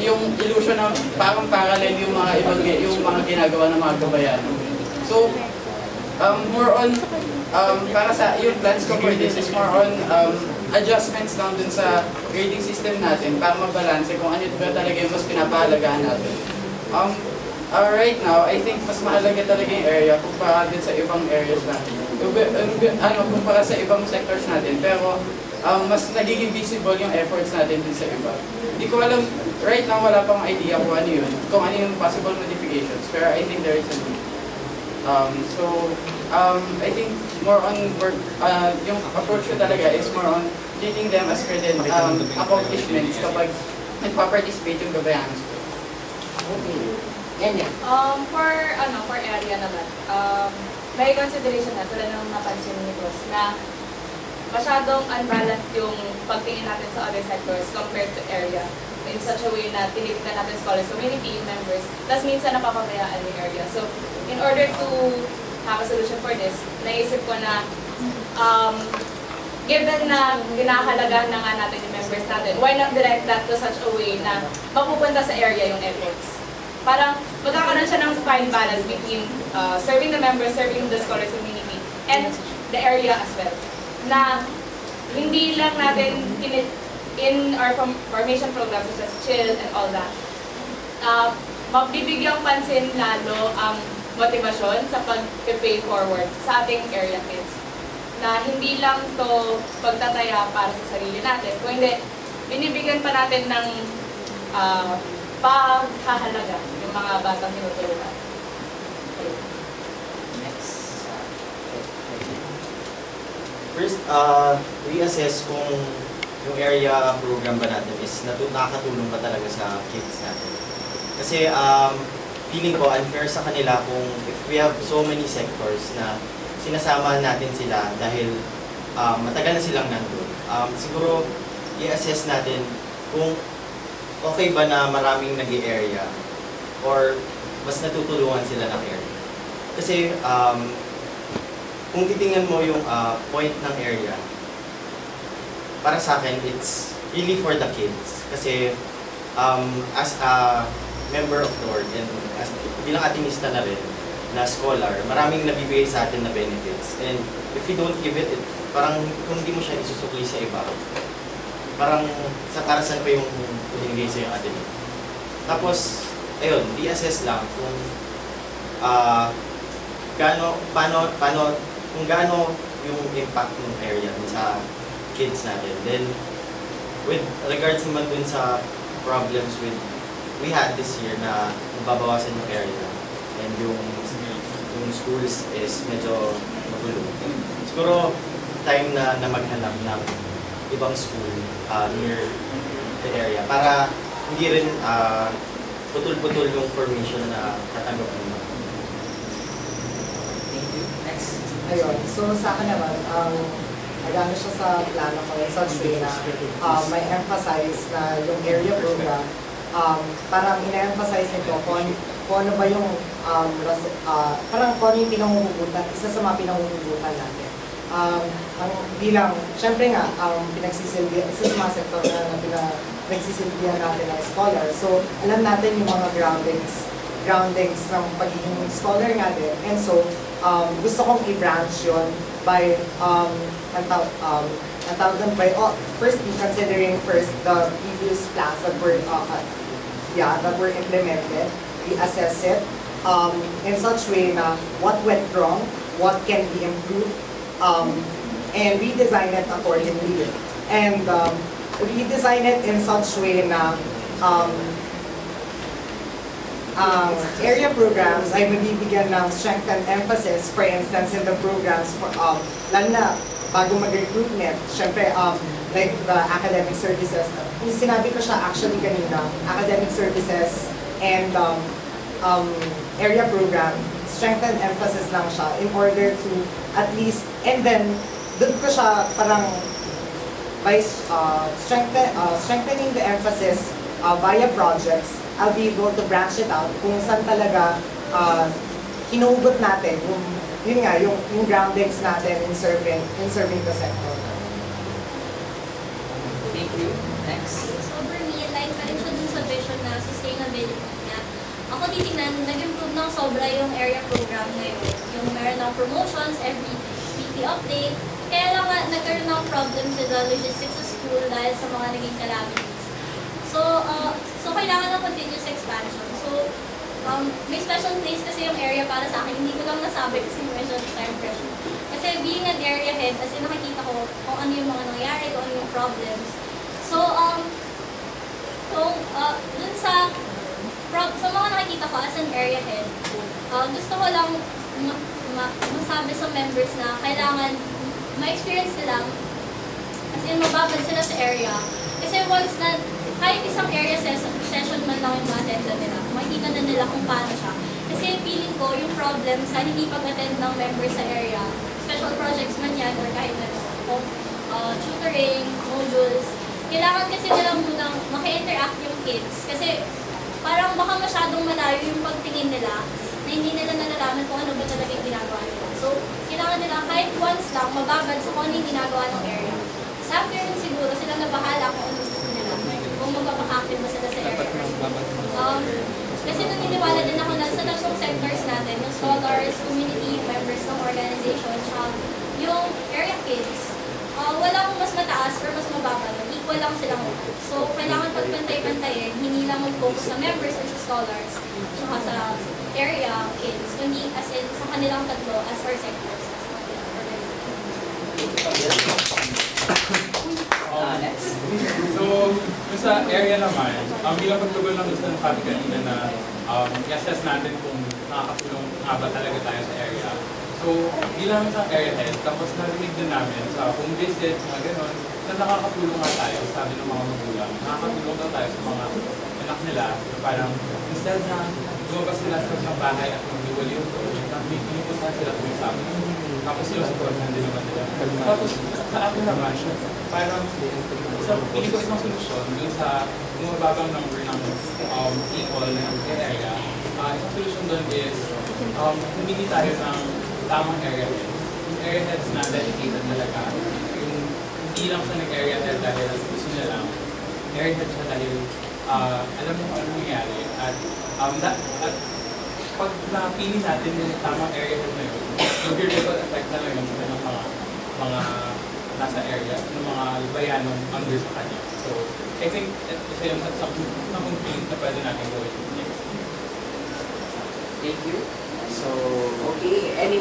yung illusion na parang parallel yung mga ibang yung mga ginagawa ng mga gabayano. So, um, more on, um, para sa, yung plans ko for this is more on um, adjustments lang dun sa grading system natin para mabalanse kung ano ba talaga yung mas pinapahalagahan natin. Um, uh, right now, I think mas mahalaga talaga yung area kumpara din sa ibang areas natin. Ano, kumpara sa ibang sectors natin. Pero, um, mas nagiging visible yung efforts natin din sa iba. Hindi ko alam, right now wala pang idea kung ano yun, kung ano yung possible modifications. Pero I think there is a need. Um, so, um, I think more on work, uh, yung approach ko talaga is more on treating them as credit um, accomplishments kapag nagpa-participate yung gabayans ko. Okay. Yan yan. Um, for, ano, for area naman, um, may consideration na, tulad ng napansin ni Cross, na masyadong unbalanced yung pagtingin natin sa other sectors compared to area in such a way na tinitignan natin scholars, community members, tapos minsan napapabayaan yung area. So, in order to have a solution for this, naisip ko na um, given na ginahalagahan na nga natin yung members natin, why not direct that to such a way na mapupunta sa area yung efforts? Parang magkakaroon siya ng fine balance between uh, serving the members, serving the scholars community, and the area as well. Na hindi lang natin tinit in our form- formation programs such as CHILL and all that, uh, mabibigyang pansin lalo ang motivasyon sa pag-pay forward sa ating area kids na hindi lang to pagtataya para sa sarili natin, kung hindi, binibigyan pa natin ng uh, paghahalaga yung mga batang tinutulungan. First, uh, reassess kung yung area program ba natin is nakakatulong ba talaga sa kids natin. Kasi um, feeling ko unfair sa kanila kung if we have so many sectors na sinasama natin sila dahil um, matagal na silang nandun. Um, siguro, i-assess natin kung okay ba na maraming nag area or mas natutulungan sila ng area. Kasi um, kung titingnan mo yung uh, point ng area, para sa akin, it's really for the kids. Kasi um, as a member of the board and as bilang atinista na rin, na scholar, maraming nabibigay sa atin na benefits. And if you don't give it, it parang kung hindi mo siya isusukli sa iba, parang sa para saan pa yung binigay sa yung atin. Tapos, ayun, i-assess lang kung ah gaano, paano, paano, kung gaano yung impact ng area sa kids natin. Then, with regards naman dun sa problems with, we had this year na nababawasan yung area and yung, yung schools is medyo magulo. Siguro, time na, na maghanap ng ibang school uh, near the area para hindi rin uh, putol-putol yung formation na tatanggapin mo. Thank you. Next. Ayun. So sa akin naman, um, nagano siya sa plano ko in such way na um, may emphasize na yung area program, um, parang ina-emphasize nito kung, kung ano ba yung um, ah, parang kung ano yung pinangungubutan, isa sa mga pinangungubutan natin. Um, ang bilang, syempre nga, um, pinagsisilbihan, isa sa mga sektor na, na pina- pinagsisilbihan natin ng scholar. So, alam natin yung mga groundings groundings ng pagiging scholar natin. And so, um, gusto kong i-branch by, um, ang um, ang tawag by, oh, considering first the previous plans that were, uh, uh, yeah, that were implemented, we assess it um, in such way na what went wrong, what can be improved, um, and redesign it accordingly. And um, redesign it in such way na um, um, area programs ay mabibigyan ng strength and emphasis, for instance, in the programs, for, um, lalo na bago mag-recruitment, syempre, um, like the academic services, yung sinabi ko siya actually kanina, academic services and um, um, area program, strength and emphasis lang siya in order to at least, and then, doon ko siya parang by uh, strengthen, uh, strengthening the emphasis uh, via projects, I'll be able to branch it out kung saan talaga uh, hinugot natin yung, yun nga, yung, yung groundings natin in serving, in serving the sector. Thank you. Next. So for me, like pa rin siya dun sa vision na sustainability niya. Ako titignan, nag-improve ng sobra yung area program ngayon. Yung meron ng promotions, every weekly update. Kaya lang nagkaroon ng problems with the logistics sa school dahil sa mga naging calamities. So, uh, so kailangan ng continuous expansion. So, um, may special place kasi yung area para sa akin. Hindi ko lang nasabi kasi medyo time pressure. Kasi being an area head, kasi nakikita ko kung ano yung mga nangyari, kung ano yung problems. So, um, so, uh, dun sa, pro- sa mga nakikita ko as an area head, uh, gusto ko lang ma- ma- masabi sa members na kailangan ma-experience nila kasi mababad sila sa area. Kasi once na, kahit isang area session, man lang yung ma-attend nila, makikita na nila kung paano siya. Kasi feeling ko, yung problem sa hindi pag-attend ng members sa area, special projects man yan, or kahit ano, uh, tutoring, modules, kailangan kasi nila munang maki-interact yung kids. Kasi parang baka masyadong malayo yung pagtingin nila na hindi nila nalalaman kung ano ba talaga yung ginagawa nila. So, kailangan nila kahit once lang mababad sa kung ano yung ginagawa ng area. Sa after nun siguro, sila na bahala kung. Ba sila sa area. Um, kasi naniniwala din ako na sa tatlong sectors natin, yung scholars, community members ng organization, tsaka yung area kids, uh, walang mas mataas or mas mababa. nun. Equal lang silang lahat. So, kailangan pagpantay-pantayin, hindi lang mag-focus sa members or sa scholars, tsaka sa area kids, kundi as in sa kanilang tatlo as our sectors. as organization. Uh, next. So, yung sa area naman, um, bilang pagtugon lang gusto ng topic kanina na um, i-assess natin kung nakakatulong nga talaga tayo sa area. So, bilang sa area head, tapos narinig din namin sa home visits, mga ganon, na nakakatulong nga tayo, sabi ng mga magulang, nakakatulong daw tayo sa mga anak nila, na parang instead na lumabas sila sa bahay at magduwal yung pinupuntahan sila kung sa amin. Tapos sila supportan din naman nila. Tapos sa akin naman, parang sa pili ko isang solusyon dun sa bumababang number ng um, people na area. Uh, isang solusyon doon is um, humili tayo ng tamang area head. Yung area heads na dedicated talaga. Yung hindi lang siya nag-area head dahil gusto niya lang. Area head siya dahil uh, alam mo kung ano nangyari. At, um, that, at pag napili natin yung tamang area head na yun, mag-ripple effect na lang yun ng mga mga nasa area, ng mga bayanong under sa kanya. So, I think isa yung sa sa complaint na pwede natin gawin. Thank you. So, okay, any